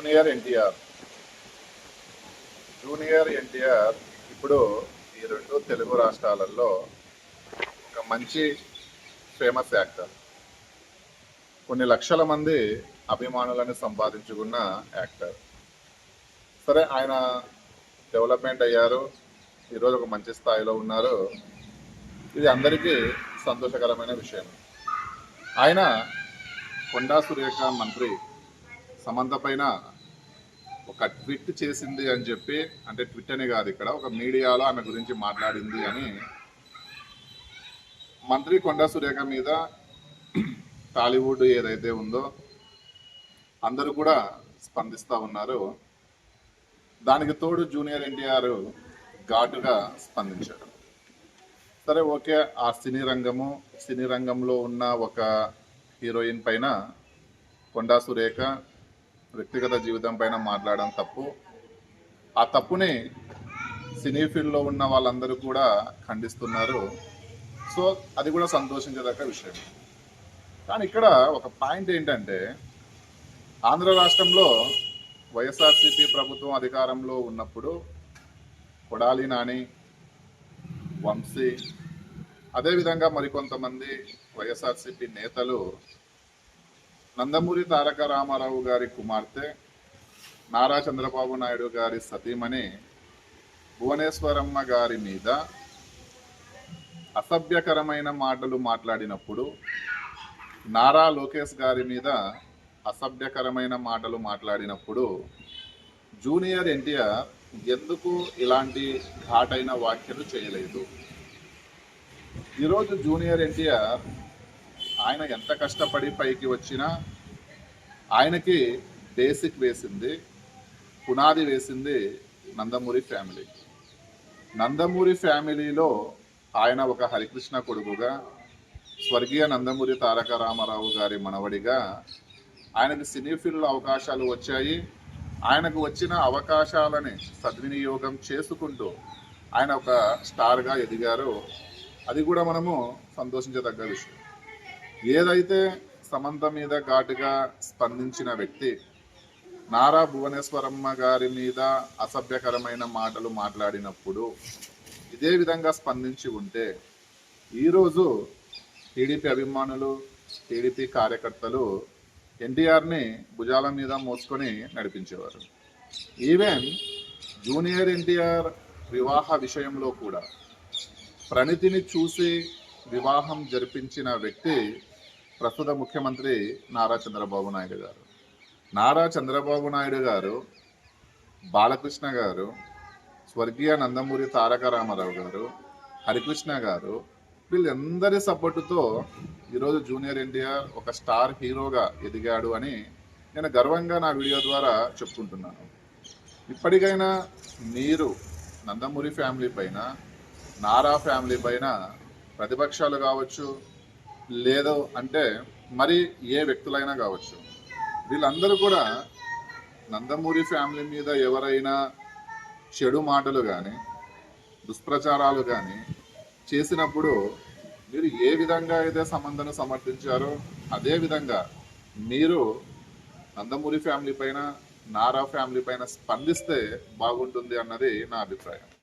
Junior NTR. Junior NTR ఇప్పుడు ఈ రెండు తెలుగు రాష్ట్రాలలో ఒక మంచి ఫేమస్ యాక్టర్. కొన్ని లక్షల మంది అభిమానులను సంపాదించుకున్న యాక్టర్. సరే ఆయన డెవలప్మెంట్ అయ్యారు ఈరోజు ఒక మంచి స్థాయిలో ఉన్నారు. ఇది అందరికీ సంతోషకరమైన విషయం. ఆయన కొండా సురేఖ మంత్రి సమంత పైన ఒక ట్విట్ చేసింది అని చెప్పి అంటే ట్విట్ అనే కాదు ఇక్కడ ఒక మీడియాలో ఆమె గురించి మాట్లాడింది అని మంత్రి కొండా సురేఖ మీద టాలీవుడ్ ఏదైతే ఉందో అందరూ కూడా స్పందిస్తూ ఉన్నారు. దానికి తోడు జూనియర్ ఎన్టీఆర్ ఘాటుగా స్పందించాడు సరే ఓకే ఆ సినీ రంగము సినీ రంగంలో ఉన్న ఒక హీరోయిన్ పైన కొండా సురేఖ వ్యక్తిగత జీవితం పైన మాట్లాడడం తప్పు. ఆ తప్పుని సినీ ఫీల్డ్లో ఉన్న వాళ్ళందరూ కూడా ఖండిస్తున్నారు. సో అది కూడా సంతోషించదగ్గ విషయం. కానీ ఇక్కడ ఒక పాయింట్ ఏంటంటే ఆంధ్ర రాష్ట్రంలో వైఎస్ఆర్సీపీ ప్రభుత్వం అధికారంలో ఉన్నప్పుడు కొడాలి నాని వంశీ అదేవిధంగా మరికొంతమంది వైఎస్ఆర్సీపీ నేతలు నందమూరి తారక రామారావు గారి కుమార్తె నారా చంద్రబాబు నాయుడు గారి సతీమణి భువనేశ్వరమ్మ గారి మీద అసభ్యకరమైన మాటలు మాట్లాడినప్పుడు నారా లోకేష్ గారి మీద అసభ్యకరమైన మాటలు మాట్లాడినప్పుడు జూనియర్ ఎన్టీఆర్ ఎందుకు ఇలాంటి ఘాటైన వ్యాఖ్యలు చేయలేదు? ఈరోజు జూనియర్ ఎన్టీఆర్ ఆయన ఎంత కష్టపడి పైకి వచ్చినా ఆయనకి బేసిక్ వేసింది పునాది వేసింది నందమూరి ఫ్యామిలీ. నందమూరి ఫ్యామిలీలో ఆయన ఒక హరికృష్ణ కొడుకుగా స్వర్గీయ నందమూరి తారక రామారావు గారి మనవడిగా ఆయనకు సినీ ఫీల్డ్లో అవకాశాలు వచ్చాయి. ఆయనకు వచ్చిన అవకాశాలని సద్వినియోగం చేసుకుంటూ ఆయన ఒక స్టార్గా ఎదిగారు. అది కూడా మనము సంతోషించదగ్గ విషయం. ఏదైతే సమంత మీద ఘాటుగా స్పందించిన వ్యక్తి నారా భువనేశ్వరమ్మ గారి మీద అసభ్యకరమైన మాటలు మాట్లాడినప్పుడు ఇదే విధంగా స్పందించి ఉంటే ఈరోజు టీడీపీ అభిమానులు టీడీపీ కార్యకర్తలు ఎన్టీఆర్ని భుజాల మీద మోసుకొని నడిపించేవారు. ఈవెన్ జూనియర్ ఎన్టీఆర్ వివాహ విషయంలో కూడా ప్రణితిని చూసి వివాహం జరిపించిన వ్యక్తి ప్రస్తుత ముఖ్యమంత్రి నారా చంద్రబాబు నాయుడు గారు. నారా చంద్రబాబు నాయుడు గారు బాలకృష్ణ గారు స్వర్గీయ నందమూరి తారక రామారావు గారు హరికృష్ణ గారు వీళ్ళందరి సపోర్టుతో ఈరోజు జూనియర్ ఎన్టీఆర్ ఒక స్టార్ హీరోగా ఎదిగాడు అని నేను గర్వంగా నా వీడియో ద్వారా చెప్పుకుంటున్నాను. ఇప్పటికైనా మీరు నందమూరి ఫ్యామిలీ పైన నారా ఫ్యామిలీ పైన ప్రతిపక్షాలు కావచ్చు లేదు అంటే మరి ఏ వ్యక్తులైనా కావచ్చు. వీళ్ళందరూ కూడా నందమూరి ఫ్యామిలీ మీద ఎవరైనా చెడు మాటలు కానీ దుష్ప్రచారాలు కానీ చేసినప్పుడు మీరు ఏ విధంగా అయితే సంబంధను సమర్థించారో అదే విధంగా మీరు నందమూరి ఫ్యామిలీ పైన నారా ఫ్యామిలీ పైన స్పందిస్తే బాగుంటుంది అన్నది నా అభిప్రాయం.